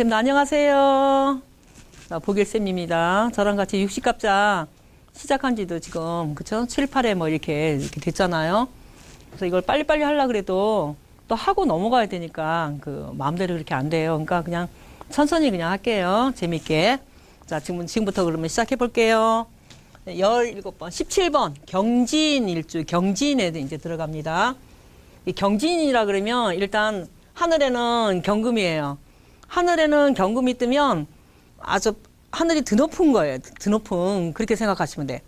선생님 안녕하세요. 나 보길쌤입니다. 저랑 같이 육식갑자 시작한 지도 지금 그쵸? 7, 8회 뭐 이렇게, 이렇게 됐잖아요. 그래서 이걸 빨리빨리 하려 그래도 또 하고 넘어가야 되니까 그 마음대로 그렇게 안 돼요. 그러니까 그냥 천천히 그냥 할게요. 재밌게. 자, 지금, 지금부터 그러면 시작해 볼게요. 17번, 17번 경진 일주, 경진에 이제 들어갑니다. 이 경진이라 그러면 일단 하늘에는 경금이에요. 하늘에는 경금이 뜨면 아주 하늘이 드높은 거예요. 드높은 그렇게 생각하시면 돼.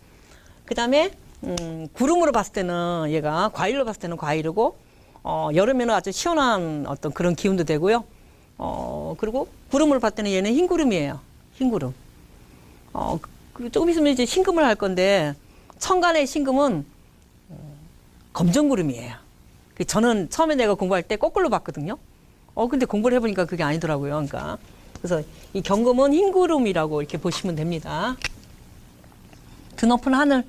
그다음에 음, 구름으로 봤을 때는 얘가 과일로 봤을 때는 과일이고 어, 여름에는 아주 시원한 어떤 그런 기운도 되고요. 어, 그리고 구름으로 봤을 때는 얘는 흰 구름이에요. 흰 구름. 어, 그 조금 있으면 이제 신금을 할 건데 천간의 신금은 어, 검정 구름이에요. 그 저는 처음에 내가 공부할 때 거꾸로 봤거든요. 어, 근데 공부를 해보니까 그게 아니더라고요. 그러니까. 그래서 이 경금은 흰 구름이라고 이렇게 보시면 됩니다. 드높은 하늘.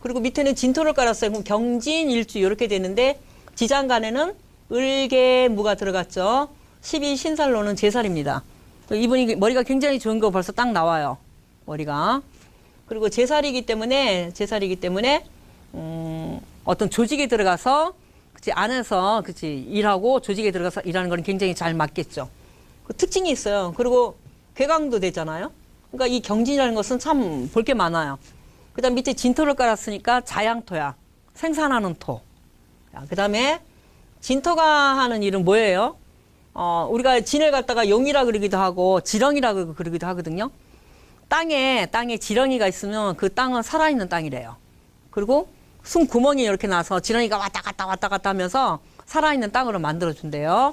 그리고 밑에는 진토를 깔았어요. 그럼 경진, 일주 이렇게 되는데 지장간에는 을계 무가 들어갔죠. 12 신살로는 제살입니다. 이분이 머리가 굉장히 좋은 거 벌써 딱 나와요. 머리가. 그리고 제살이기 때문에 제살이기 때문에 음, 어떤 조직에 들어가서 그치 안에서 그치 일하고 조직에 들어가서 일하는 건 굉장히 잘 맞겠죠. 그 특징이 있어요. 그리고 괴강도 되잖아요. 그러니까 이 경진이라는 것은 참 볼 게 많아요. 그다음 밑에 진토를 깔았으니까 자양토야. 생산하는 토. 그 다음에 진토가 하는 일은 뭐예요? 어, 우리가 진을 갖다가 용이라 그러기도 하고 지렁이라 그- 그러기도 하거든요. 땅에, 땅에 지렁이가 있으면 그 땅은 살아있는 땅이래요. 그리고 숨 구멍이 이렇게 나서 지렁이가 왔다 갔다 왔다 갔다 하면서 살아있는 땅으로 만들어준대요.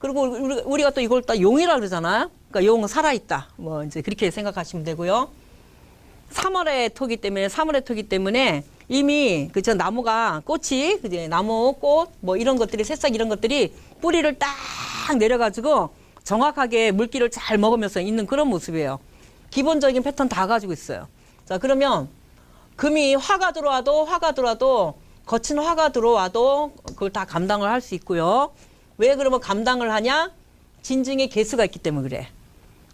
그리고 우리- 우리가 또 이걸 또 용이라 그러잖아요. 그러니까 용은 살아있다. 뭐 이제 그렇게 생각하시면 되고요. 3월의 토기 때문에 3월의 토기 때문에 이미 그저 나무가 꽃이 그제 나무 꽃 뭐 이런 것들이 새싹 이런 것들이 뿌리를 딱 내려가지고 정확하게 물기를 잘 먹으면서 있는 그런 모습이에요. 기본적인 패턴 다 가지고 있어요. 자 그러면 금이 화가 들어와도 화가 들어와도 거친 화가 들어와도 그걸 다 감당을 할 수 있고요. 왜 그러면 감당을 하냐? 진증의 개수가 있기 때문에 그래.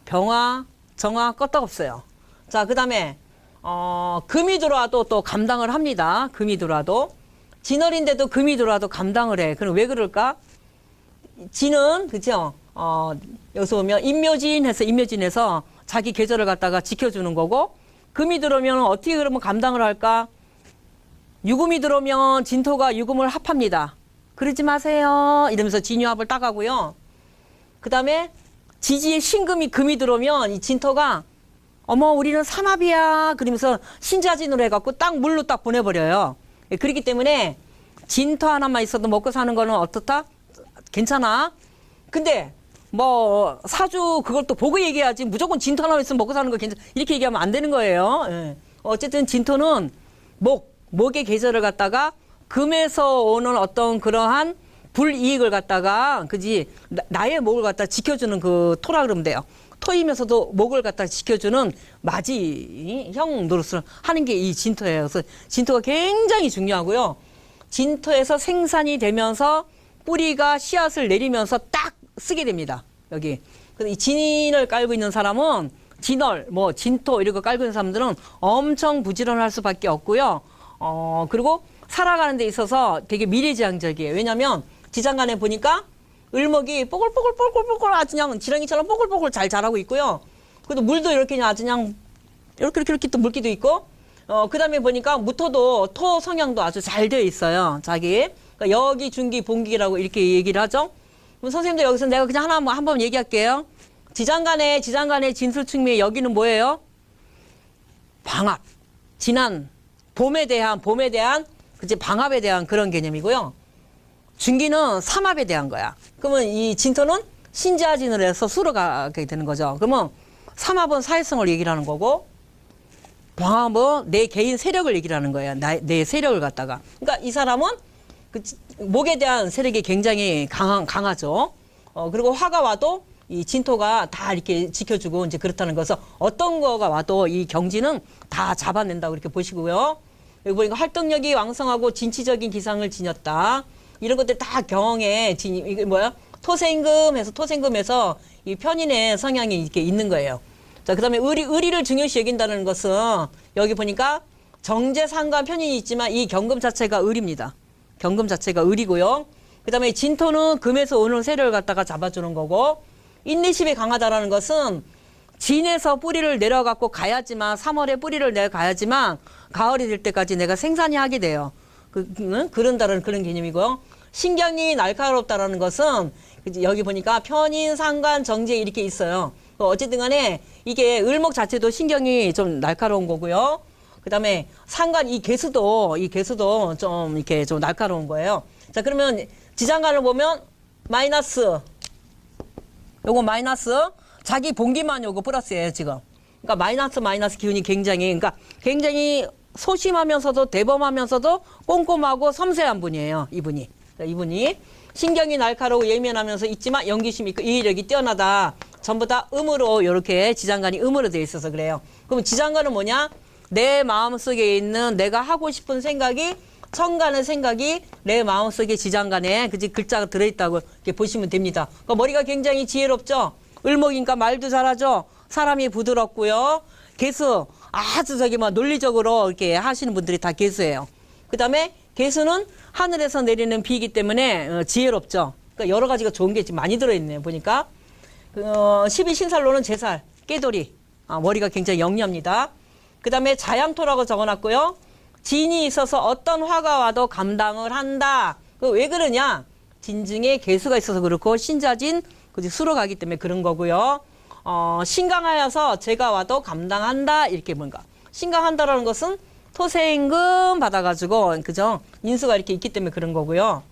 병화, 정화 껐떡없어요. 자, 그 다음에, 어, 금이 들어와도 또 감당을 합니다. 금이 들어와도. 진월인데도 금이 들어와도 감당을 해. 그럼 왜 그럴까? 진은, 그죠? 어, 여기서 보면 인묘진 해서 인묘진에서 자기 계절을 갖다가 지켜주는 거고, 금이 들어오면 어떻게 그러면 감당을 할까? 유금이 들어오면 진토가 유금을 합합니다. 그러지 마세요. 이러면서 진유합을 따가고요. 그 다음에 지지에 신금이 금이 들어오면 이 진토가 어머 우리는 삼합이야 그러면서 신자진으로 해갖고 딱 물로 딱 보내버려요. 예, 그렇기 때문에 진토 하나만 있어도 먹고 사는 거는 어떻다? 괜찮아. 근데 뭐 사주 그걸 또 보고 얘기해야지 무조건 진토 하나만 있으면 먹고 사는 거 괜찮아 이렇게 얘기하면 안 되는 거예요. 예. 어쨌든 진토는 목 목의 계절을 갖다가 금에서 오는 어떤 그러한 불이익을 갖다가 그지 나- 나의 목을 갖다 지켜주는 그 토라 그러면 돼요. 토이면서도 목을 갖다 지켜주는 맞이형 노릇을 하는 게 이 진토예요. 그래서 진토가 굉장히 중요하고요. 진토에서 생산이 되면서 뿌리가 씨앗을 내리면서 딱 쓰게 됩니다. 여기. 근데 이 진을 깔고 있는 사람은 진월, 뭐 진토 이런 거 깔고 있는 사람들은 엄청 부지런할 수밖에 없고요. 어 그리고 살아가는 데 있어서 되게 미래지향적이에요. 왜냐하면 지장간에 보니까 을목이 뽀글뽀글뽀글뽀글 아주 그냥 지렁이처럼 뽀글뽀글 잘 자라고 있고요. 그래도 물도 이렇게 아주 그냥 이렇게 이렇게 이렇게 또 물기도 있고 어 그 다음에 보니까 무토도 토 성향도 아주 잘 되어 있어요. 자기 그러니까 여기 중기 봉기라고 이렇게 얘기를 하죠. 그럼 선생님들 여기서 내가 그냥 하나 한번- 한번 얘기할게요. 지장간에 지장간의 진술충미 여기는 뭐예요? 방합, 지난 봄에 대한 봄에 대한 그치 방합에 대한 그런 개념이고요. 중기는 삼합에 대한 거야. 그러면 이 진토는 신자진을 해서 수로 가게 되는 거죠. 그러면 삼합은 사회성을 얘기를 하는 거고 방합은 내 개인 세력을 얘기를 하는 거야. 나, 내 세력을 갖다가. 그러니까 이 사람은 그 지- 목에 대한 세력이 굉장히 강한, 강하죠. 어, 그리고 화가 와도 이 진토가 다 이렇게 지켜주고 이제 그렇다는 것은 어떤 거가 와도 이 경지는 다 잡아낸다고 이렇게 보시고요. 여기 보니까 활동력이 왕성하고 진취적인 기상을 지녔다. 이런 것들 다 경에 진, 이게 뭐야? 토생금해서 토생금에서 이 편인의 성향이 이렇게 있는 거예요. 자, 그다음에 의리 의리를 중요시 여긴다는 것은 여기 보니까 정제 상관 편인이 있지만 이 경금 자체가 의리입니다. 경금 자체가 의리고요. 그 다음에 진토는 금에서 오는 세를 갖다가 잡아주는 거고 인내심이 강하다라는 것은 진에서 뿌리를 내려갖고 가야지만 3월에 뿌리를 내가야지만 가을이 될 때까지 내가 생산이 하게 돼요. 그, 응? 그런다는 그런 개념이고요. 신경이 날카롭다라는 것은 여기 보니까 편인, 상관, 정제 이렇게 있어요. 그 어쨌든 간에 이게 을목 자체도 신경이 좀 날카로운 거고요. 그다음에 상관 이 개수도 이 개수도 좀 이렇게 좀 날카로운 거예요. 자 그러면 지장간을 보면 마이너스 요거 마이너스 자기 봉기만 요거 플러스예요 지금. 그러니까 마이너스 마이너스 기운이 굉장히 그러니까 굉장히 소심하면서도 대범하면서도 꼼꼼하고 섬세한 분이에요 이분이. 자, 이분이 신경이 날카로워 예민하면서 있지만 연기심 있고 이해력이 뛰어나다. 전부 다 음으로 이렇게 지장간이 음으로 돼 있어서 그래요. 그럼 지장간은 뭐냐? 내 마음속에 있는 내가 하고 싶은 생각이 청간의 생각이 내 마음속에 지장간에 그지 글자가 들어있다고 이렇게 보시면 됩니다. 그러니까 머리가 굉장히 지혜롭죠. 을목이니까 말도 잘하죠. 사람이 부드럽고요. 개수 아주 저기 뭐 논리적으로 이렇게 하시는 분들이 다 개수예요. 그다음에 개수는 하늘에서 내리는 비이기 때문에 어, 지혜롭죠. 그러니까 여러 가지가 좋은 게 지금 많이 들어있네요. 보니까 어, 12신살로는 제살, 깨돌이 아, 머리가 굉장히 영리합니다. 그 다음에 자양토라고 적어놨고요. 진이 있어서 어떤 화가 와도 감당을 한다. 그왜 그러냐? 진중에 개수가 있어서 그렇고 신자진 그지 수로 가기 때문에 그런 거고요. 어, 신강하여서 제가 와도 감당한다 이렇게 뭔가 신강한다라는 것은 토세임금 받아가지고 그죠 인수가 이렇게 있기 때문에 그런 거고요.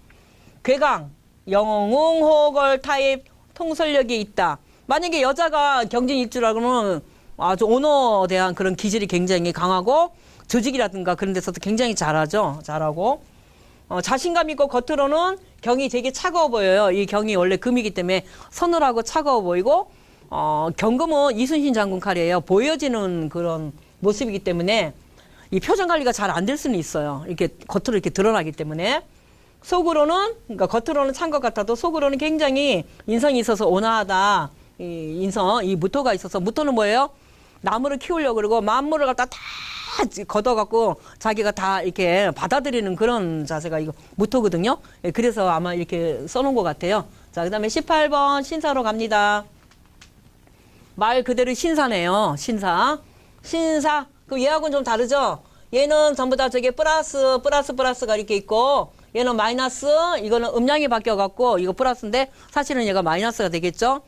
괴강 영웅 호걸 타입 통솔력이 있다. 만약에 여자가 경쟁 일주라 그러면 아주 언어에 대한 그런 기질이 굉장히 강하고 조직이라든가 그런 데서도 굉장히 잘하죠. 잘하고 어, 자신감 있고 겉으로는 경이 되게 차가워 보여요. 이 경이 원래 금이기 때문에 서늘하고 차가워 보이고 어, 경금은 이순신 장군 칼이에요. 보여지는 그런 모습이기 때문에 이 표정 관리가 잘 안 될 수는 있어요. 이렇게 겉으로 이렇게 드러나기 때문에 속으로는 그러니까 겉으로는 찬 것 같아도 속으로는 굉장히 인성이 있어서 온화하다. 이 인성 이 무토가 있어서 무토는 뭐예요? 나무를 키우려고 그러고 만물을 갖다 다 걷어갖고 자기가 다 이렇게 받아들이는 그런 자세가 이거 무토거든요. 예, 그래서 아마 이렇게 써놓은 것 같아요. 자, 그 다음에 18번 신사로 갑니다. 말 그대로 신사네요. 신사. 신사. 그 얘하고는 좀 다르죠? 얘는 전부 다 저게 플러스, 플러스, 플러스가 이렇게 있고, 얘는 마이너스, 이거는 음량이 바뀌어갖고, 이거 플러스인데, 사실은 얘가 마이너스가 되겠죠?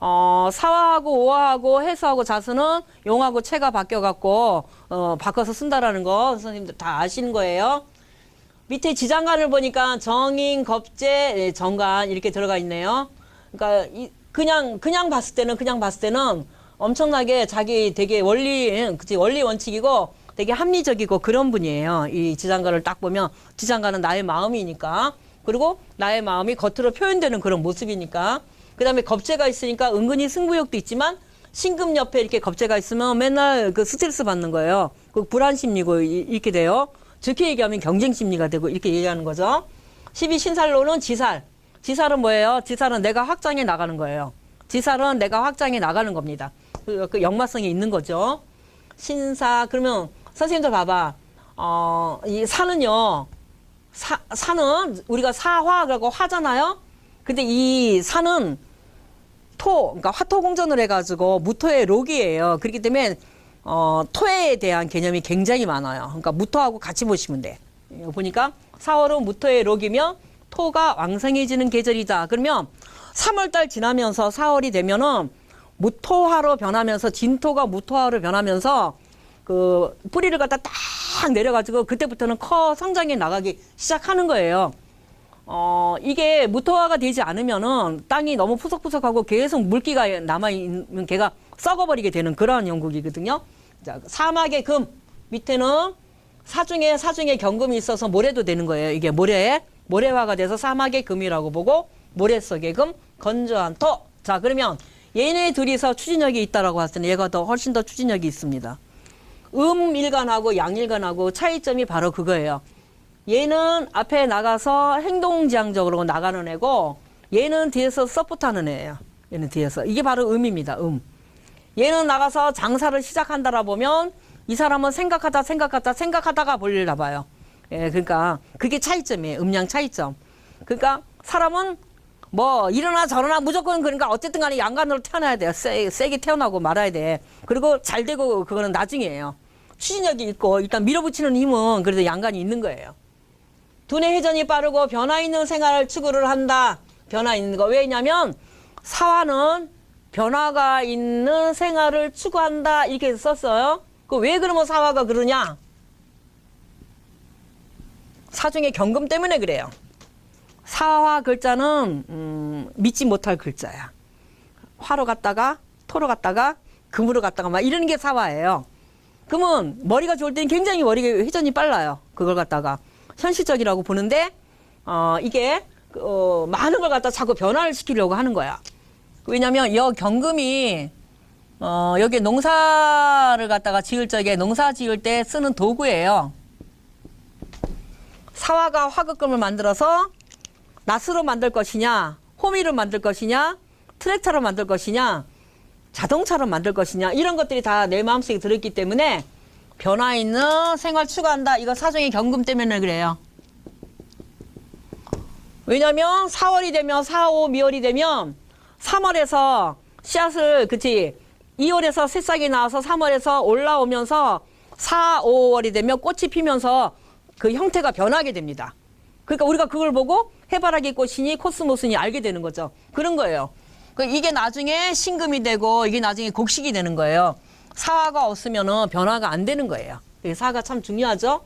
어, 사화하고 오화하고 해수하고 자수는 용하고 체가 바뀌어갖고, 어, 바꿔서 쓴다라는 거 선생님들 다 아시는 거예요. 밑에 지장간을 보니까 정인, 겁재, 예, 정간 이렇게 들어가 있네요. 그러니까 이, 그냥 그냥 봤을 때는 그냥 봤을 때는 엄청나게 자기 되게 원리 예, 그치 원리 원칙이고 되게 합리적이고 그런 분이에요. 이 지장간을 딱 보면 지장간은 나의 마음이니까 그리고 나의 마음이 겉으로 표현되는 그런 모습이니까 그다음에 겁재가 있으니까 은근히 승부욕도 있지만 신금 옆에 이렇게 겁재가 있으면 맨날 그 스트레스 받는 거예요. 그 불안 심리고 이- 이렇게 돼요. 좋게 얘기하면 경쟁 심리가 되고 이렇게 얘기하는 거죠. 12 신살로는 지살. 지살은 뭐예요? 지살은 내가 확장해 나가는 거예요. 지살은 내가 확장해 나가는 겁니다. 그, 그 역마성이 있는 거죠. 신사 그러면 선생님들 봐봐. 어, 이 사는요. 사, 사는 우리가 사화라고 화잖아요. 근데 이 사는 토, 그러니까 화토 공전을 해가지고 무토의 록이에요. 그렇기 때문에 어, 토에 대한 개념이 굉장히 많아요. 그러니까 무토하고 같이 보시면 돼. 이거 보니까 4월은 무토의 록이며 토가 왕성해지는 계절이다. 그러면 3월달 지나면서 4월이 되면은 무토화로 변하면서 진토가 무토화로 변하면서 그 뿌리를 갖다 딱 내려가지고 그때부터는 커 성장해 나가기 시작하는 거예요. 어, 이게 무토화가 되지 않으면은 땅이 너무 푸석푸석하고 계속 물기가 남아있는 개가 썩어버리게 되는 그러한 영국이거든요. 자, 사막의 금, 밑에는 사중에, 사중에 경금이 있어서 모래도 되는 거예요. 이게 모래, 모래화가 돼서 사막의 금이라고 보고, 모래 속의 금, 건조한 토. 자, 그러면 얘네 둘이서 추진력이 있다라고 했을 때 얘가 더 훨씬 더 추진력이 있습니다. 음일간하고 양일간하고 차이점이 바로 그거예요. 얘는 앞에 나가서 행동지향적으로 나가는 애고 얘는 뒤에서 서포트하는 애예요. 얘는 뒤에서. 이게 바로 음입니다. 음. 얘는 나가서 장사를 시작한다라 보면 이 사람은 생각하다 생각하다 생각하다가 볼일 나봐요. 예, 그러니까 그게 차이점이에요. 음양 차이점. 그러니까 사람은 뭐 이러나 저러나 무조건 그러니까 어쨌든 간에 양간으로 태어나야 돼요. 세, 세게 태어나고 말아야 돼. 그리고 잘 되고 그거는 나중이에요. 추진력이 있고 일단 밀어붙이는 힘은 그래도 양간이 있는 거예요. 두뇌 회전이 빠르고 변화 있는 생활을 추구를 한다. 변화 있는 거. 왜냐면 사화는 변화가 있는 생활을 추구한다. 이렇게 썼어요. 그 왜 그러면 사화가 그러냐? 사중의 경금 때문에 그래요. 사화 글자는 음, 믿지 못할 글자야. 화로 갔다가 토로 갔다가 금으로 갔다가 막 이러는 게 사화예요. 그러면 머리가 좋을 때는 굉장히 머리가 회전이 빨라요. 그걸 갖다가 현실적이라고 보는데 어, 이게 그, 어, 많은 걸 갖다 자꾸 변화를 시키려고 하는 거야. 왜냐하면 여 경금이 어, 여기 농사를 갖다가 지을 적에 농사 지을 때 쓰는 도구예요. 사화가 화극금을 만들어서 낫으로 만들 것이냐, 호미로 만들 것이냐, 트랙터로 만들 것이냐, 자동차로 만들 것이냐 이런 것들이 다 내 마음속에 들어있기 때문에 변화 있는 생활 추구한다. 이거 사정의 경금 때문에 그래요. 왜냐면 4월이 되면 4, 5, 미월이 되면 3월에서 씨앗을 그치 2월에서 새싹이 나와서 3월에서 올라오면서 4, 5월이 되면 꽃이 피면서 그 형태가 변하게 됩니다. 그러니까 우리가 그걸 보고 해바라기 꽃이니 코스모스니 알게 되는 거죠. 그런 거예요. 그 이게 나중에 신금이 되고 이게 나중에 곡식이 되는 거예요. 사화가 없으면은 변화가 안 되는 거예요. 이 사화가 참 중요하죠.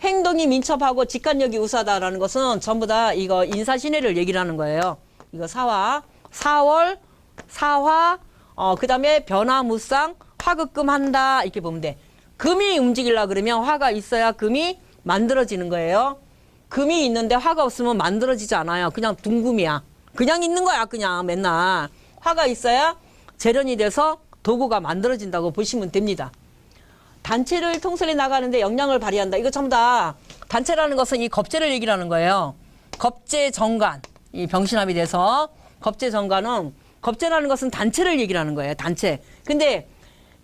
행동이 민첩하고 직관력이 우수하다라는 것은 전부 다 이거 인사신해를 얘기를 하는 거예요. 이거 사화, 사월, 사화, 어, 그 다음에 변화무쌍, 화극금 한다. 이렇게 보면 돼. 금이 움직이려 그러면 화가 있어야 금이 만들어지는 거예요. 금이 있는데 화가 없으면 만들어지지 않아요. 그냥 둥금이야. 그냥 있는 거야, 그냥 맨날. 화가 있어야 재련이 돼서 도구가 만들어진다고 보시면 됩니다. 단체를 통솔해 나가는데 역량을 발휘한다. 이거 전부 다 단체라는 것은 이 겁재를 얘기하는 거예요. 겁재 정관. 이 병신합이 돼서 겁재 정관은 겁재라는 것은 단체를 얘기하는 거예요. 단체. 근데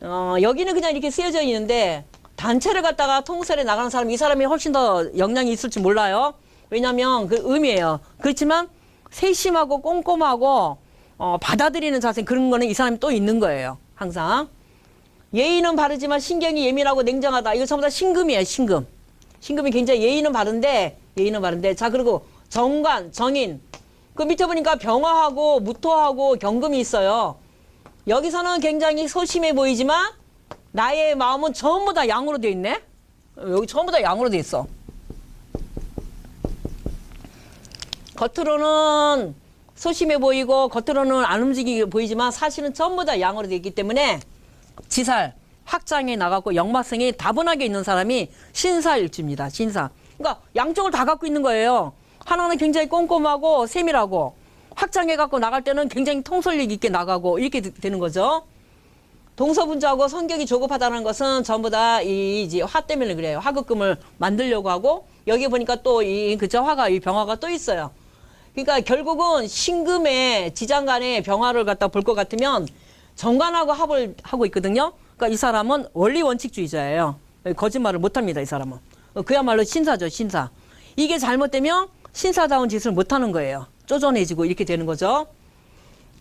어, 여기는 그냥 이렇게 쓰여져 있는데 단체를 갖다가 통솔해 나가는 사람 이 사람이 훨씬 더 역량이 있을지 몰라요. 왜냐하면 그 의미예요. 그렇지만 세심하고 꼼꼼하고 어, 받아들이는 자세 그런 거는 이 사람이 또 있는 거예요. 항상. 예의는 바르지만 신경이 예민하고 냉정하다. 이거 전부 다 신금이에요, 신금. 신금이 굉장히 예의는 바른데, 예의는 바른데. 자, 그리고 정관, 정인. 그 밑에 보니까 병화하고 무토하고 경금이 있어요. 여기서는 굉장히 소심해 보이지만, 나의 마음은 전부 다 양으로 돼 있네? 여기 전부 다 양으로 돼 있어. 겉으로는 소심해 보이고, 겉으로는 안 움직이게 보이지만, 사실은 전부 다 양으로 돼 있기 때문에, 지살, 확장에 나가고 역마성이 다분하게 있는 사람이 신사일주입니다. 신사. 그러니까 양쪽을 다 갖고 있는 거예요. 하나는 굉장히 꼼꼼하고 세밀하고 확장해 갖고 나갈 때는 굉장히 통솔력 있게 나가고 이렇게 되- 되는 거죠. 동서분자하고 성격이 조급하다는 것은 전부 다이 이제 화 때문에 그래요. 화극금을 만들려고 하고 여기 보니까 또 이 그저 화가 이 병화가 또 있어요. 그러니까 결국은 신금의 지장 간의 병화를 갖다 볼 것 같으면 정관하고 합을 하고 있거든요. 그러니까 이 사람은 원리 원칙주의자예요. 거짓말을 못 합니다. 이 사람은 어, 그야말로 신사죠. 신사. 이게 잘못되면 신사다운 짓을 못 하는 거예요. 쪼잔해지고 이렇게 되는 거죠.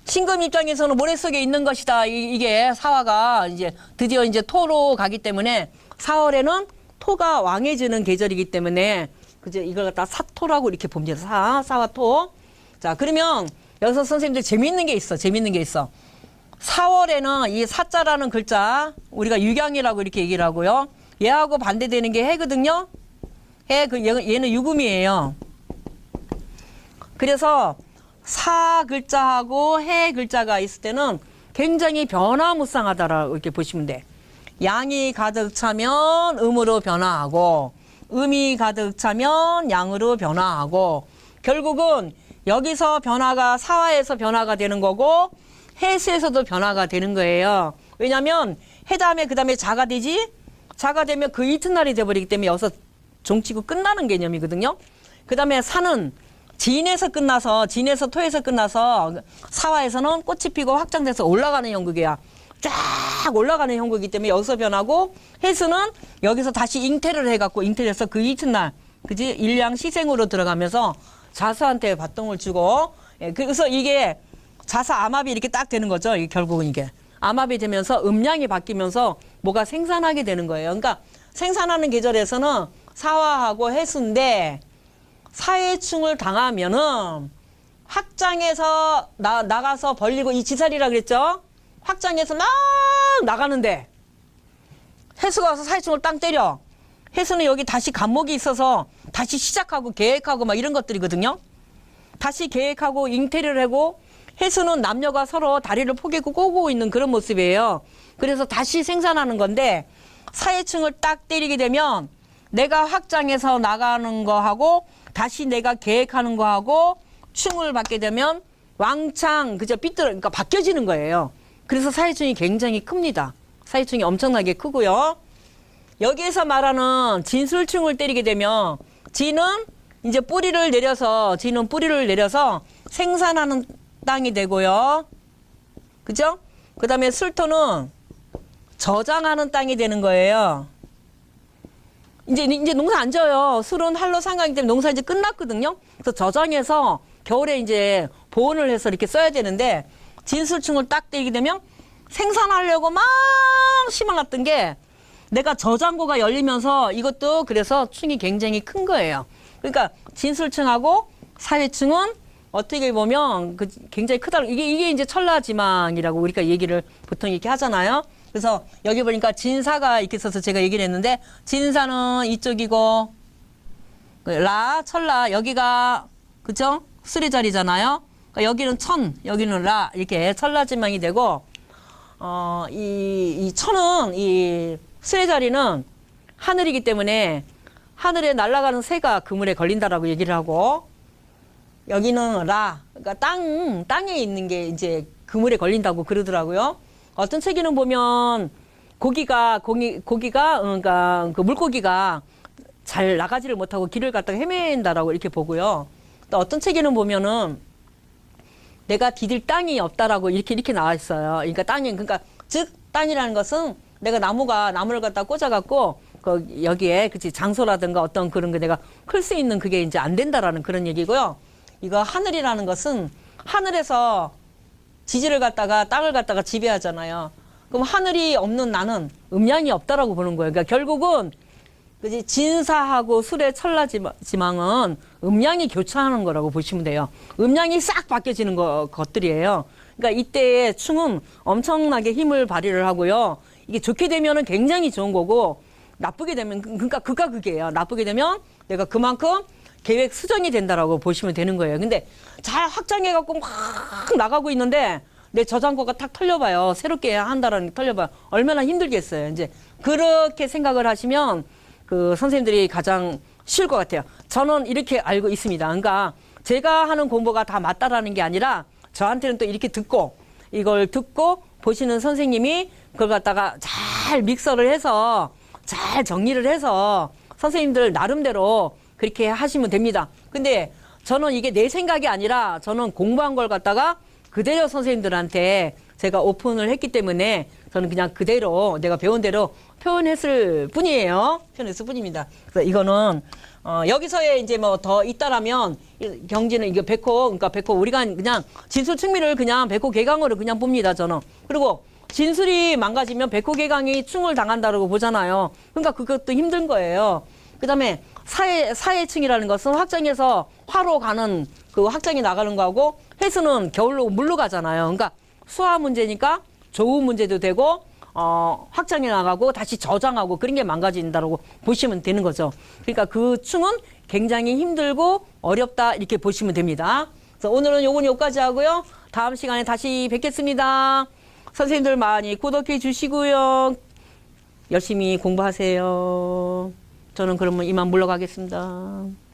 신금 입장에서는 모래 속에 있는 것이다. 이- 이게 사화가 이제 드디어 이제 토로 가기 때문에 4월에는 토가 왕해지는 계절이기 때문에 그죠 이걸 갖다 사토라고 이렇게 봅니다. 사 사와 토. 자 그러면 여기서 선생님들 재미있는 게 있어. 재미있는 게 있어. 4월에는 이 사자라는 글자 우리가 유경이라고 이렇게 얘기를 하고요. 얘하고 반대되는 게 해거든요. 해 그 얘는 유금이에요. 그래서 사 글자하고 해 글자가 있을 때는 굉장히 변화무쌍하다라고 이렇게 보시면 돼. 양이 가득 차면 음으로 변화하고 음이 가득 차면 양으로 변화하고 결국은 여기서 변화가 사화에서 변화가 되는 거고 해수에서도 변화가 되는 거예요. 왜냐하면 해 다음에 그 다음에 자가 되지 자가 되면 그 이튿날이 돼버리기 때문에 여기서 종치고 끝나는 개념이거든요. 그 다음에 산은 진에서 끝나서 진에서 토에서 끝나서 사화에서는 꽃이 피고 확장돼서 올라가는 형국이야. 쫙 올라가는 형국이기 때문에 여기서 변하고 해수는 여기서 다시 잉태를 해갖고 잉태해서 그 이튿날 그지 일량 시생으로 들어가면서 자수한테 바통을 주고 예, 그래서 이게 자사 암압이 이렇게 딱 되는 거죠. 이게 결국은 이게 암압이 되면서 음량이 바뀌면서 뭐가 생산하게 되는 거예요. 그러니까 생산하는 계절에서는 사화하고 해수인데 사회충을 당하면은 확장해서 나, 나가서 벌리고 이 지살이라 그랬죠? 확장해서 막 나가는데 해수가 와서 사회충을 땅 때려. 해수는 여기 다시 감목이 있어서 다시 시작하고 계획하고 막 이런 것들이거든요. 다시 계획하고 잉태를 하고 해수는 남녀가 서로 다리를 포개고 꼬고 있는 그런 모습이에요. 그래서 다시 생산하는 건데 사회층을 딱 때리게 되면 내가 확장해서 나가는 거하고 다시 내가 계획하는 거하고 충을 받게 되면 왕창 그저 삐뚤어 그러니까 바뀌어지는 거예요. 그래서 사회층이 굉장히 큽니다. 사회층이 엄청나게 크고요. 여기에서 말하는 진술충을 때리게 되면 진은 이제 뿌리를 내려서 진은 뿌리를 내려서 생산하는 땅이 되고요. 그죠? 그 다음에 술토는 저장하는 땅이 되는 거예요. 이제 이제 농사 안 져요. 술은 할로 상강이기 때문에 농사 이제 끝났거든요. 그래서 저장해서 겨울에 이제 보온을 해서 이렇게 써야 되는데 진술충을 딱 때리게 되면 생산하려고 막 심어놨던 게 내가 저장고가 열리면서 이것도 그래서 충이 굉장히 큰 거예요. 그러니까 진술층하고 사회층은 어떻게 보면 그 굉장히 크다. 이게 이게 이제 천라지망이라고 우리가 얘기를 보통 이렇게 하잖아요. 그래서 여기 보니까 진사가 이렇게 있어서 제가 얘기를 했는데 진사는 이쪽이고 그라 천라 여기가 그죠? 수리 자리잖아요. 그러니까 여기는 천, 여기는 라 이렇게 천라지망이 되고 어, 이, 이 천은 이 수레 자리는 하늘이기 때문에 하늘에 날아가는 새가 그물에 걸린다라고 얘기를 하고 여기는 라 그러니까 땅 땅에 있는 게 이제 그물에 걸린다고 그러더라고요. 어떤 책에는 보면 고기가 고기 고기가 어, 그러니까 그 물고기가 잘 나가지를 못하고 길을 갖다가 헤맨다라고 이렇게 보고요. 또 어떤 책에는 보면은 내가 디딜 땅이 없다라고 이렇게 이렇게 나와 있어요. 그러니까 땅이 그러니까 즉 땅이라는 것은 내가 나무가 나무를 갖다 꽂아 갖고 그 여기에 그치 장소라든가 어떤 그런 게 내가 클 수 있는 그게 이제 안 된다라는 그런 얘기고요. 이거 하늘이라는 것은 하늘에서 지지를 갖다가 땅을 갖다가 지배하잖아요. 그럼 하늘이 없는 나는 음양이 없다라고 보는 거예요. 그러니까 결국은 그지 진사하고 술의 천라지망은 음양이 교차하는 거라고 보시면 돼요. 음양이 싹 바뀌어지는 거, 것들이에요. 그러니까 이때의 충은 엄청나게 힘을 발휘를 하고요. 이게 좋게 되면은 굉장히 좋은 거고 나쁘게 되면 그- 그러니까 극과 극이에요. 나쁘게 되면 내가 그만큼 계획 수정이 된다라고 보시면 되는 거예요. 근데 잘 확장해 갖고 막 나가고 있는데 내 저장고가 탁 털려봐요. 새롭게 한다라는 게 털려봐요. 얼마나 힘들겠어요. 이제 그렇게 생각을 하시면 그 선생님들이 가장 쉬울 것 같아요. 저는 이렇게 알고 있습니다. 그러니까 제가 하는 공부가 다 맞다라는 게 아니라 저한테는 또 이렇게 듣고 이걸 듣고 보시는 선생님이 그걸 갖다가 잘 믹서를 해서 잘 정리를 해서 선생님들 나름대로 그렇게 하시면 됩니다. 근데 저는 이게 내 생각이 아니라 저는 공부한 걸 갖다가 그대로 선생님들한테 제가 오픈을 했기 때문에 저는 그냥 그대로 내가 배운 대로 표현했을 뿐이에요. 표현했을 뿐입니다. 그래서 이거는 어, 여기서의 이제 뭐 더 있다라면 이 경지는 이게 백호 그러니까 백호 우리가 그냥 진술 충미를 그냥 백호 개강으로 그냥 봅니다 저는. 그리고 진술이 망가지면 백호 개강이 충을 당한다라고 보잖아요. 그러니까 그것도 힘든 거예요. 그다음에 사회 사회층이라는 것은 확장해서 화로 가는 그 확장이 나가는 거하고 해수는 겨울로 물로 가잖아요. 그러니까 수화 문제니까 조우 문제도 되고 어, 확장해 나가고 다시 저장하고 그런 게 망가진다라고 보시면 되는 거죠. 그러니까 그 충은 굉장히 힘들고 어렵다 이렇게 보시면 됩니다. 그래서 오늘은 요건 여기까지 하고요. 다음 시간에 다시 뵙겠습니다. 선생님들 많이 구독해 주시고요. 열심히 공부하세요. 저는 그러면 이만 물러가겠습니다.